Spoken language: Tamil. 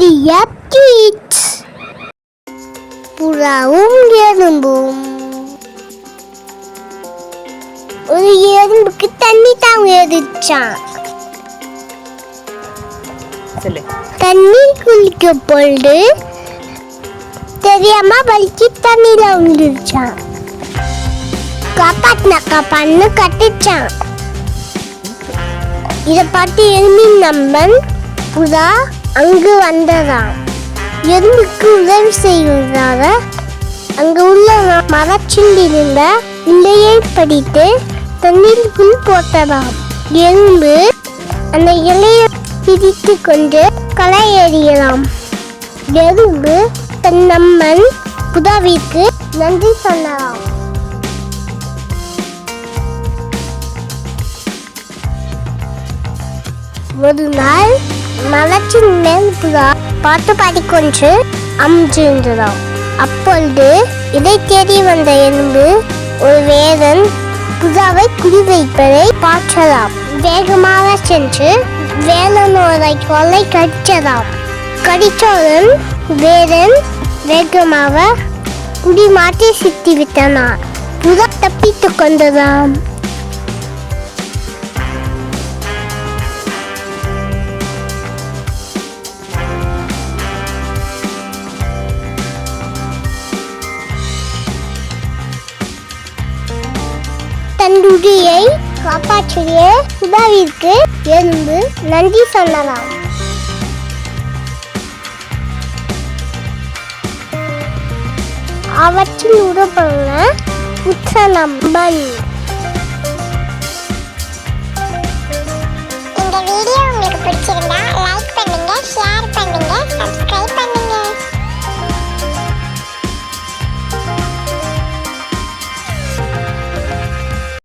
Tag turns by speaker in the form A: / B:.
A: நிறைய kids. புறாவும் எறும்பும் ஒரு எறும்புக்கு தண்ணி தாங்க எரிச்சான்
B: சொல்லு
A: தண்ணி குளிக்க பொழுது தெரியாம வலிக்கு தண்ணியில விழுந்துருச்சான் காப்பாத்தின காப்பான்னு கட்டிச்சான் இதை பார்த்து எறும்பின் நம்பன் புறா அங்கு வந்ததாம். எறும்புக்கு உதவி செய்வதாக அங்கு உள்ள மரச்சில் இருந்த இலையை படித்து தண்ணீருக்குள் போட்டதாம். எறும்பு அந்த இலையை பிரித்து கொண்டு களை எறியலாம் எறும்பு தன் நம்மன் புதாவிற்கு நன்றி சொல்லலாம் ஒரு நாள் மலற்றின் மேல் புறா பாட்டு பாடிக்கொன்று அமர்ந்திருந்ததாம். அப்பொழுது இதை தேடி வந்த எறும்பு ஒரு வேதன் புறாவை குறிவைப்பதை பார்க்கலாம் வேகமாக சென்று வேலனோரை கொலை கடித்ததாம். கடித்தவுடன் வேதன் வேகமாக குடி மாற்றி புறா தப்பித்துக் கொண்டதாம். தன்னுடையை காப்பாற்றிய சுபாவிற்கு எறும்பு நன்றி சொல்லலாம். அவற்றின் உருவான உச்சநம்பன்
C: இந்த